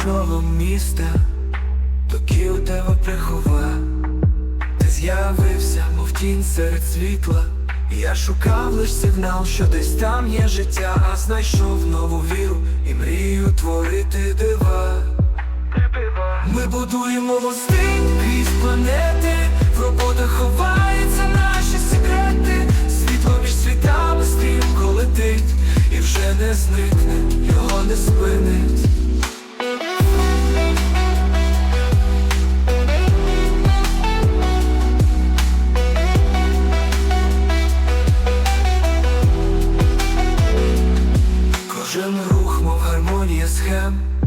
світлом міста, доки у тебе прихова, ти з'явився, мов тінь серед світла. Я шукав лиш сигнал, що десь там є життя, а знайшов нову віру і мрію творити дива. Ми будуємо мости крізь планети, в роботах ховаються наші секрети, світло між світами стрімко летить, і вже не зникне, його не спинить. Гармонія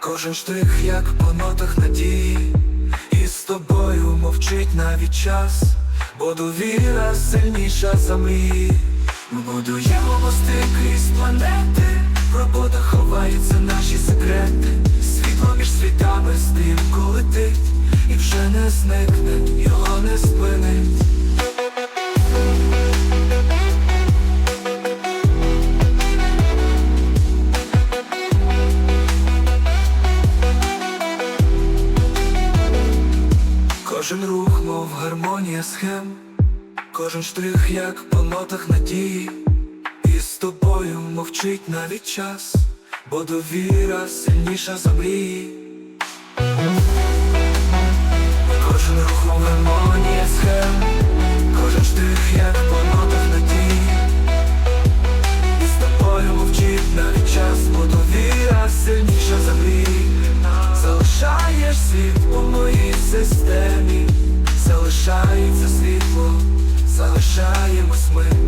кожен штрих, як по нотах надії, і з тобою мовчить навіть час, бо довіра сильніша за мрії. Ми будуємо мости крізь планети, в роботах ховаються наші секрети, світло між світами з стрімко летить, і вже не зникне, Кожен рух, мов гармонія схем, кожен штрих, як по нотах надії, і з тобою мовчить навіть час, бо довіра сильніша за мрії. Кожен рух, мов гармонія схем, кожен штрих, як по нотах надії, і з тобою мовчить навіть час, бо довіра сильніша за мрії. Залишаєш світ у системі, залишається світло, залишаємось ми.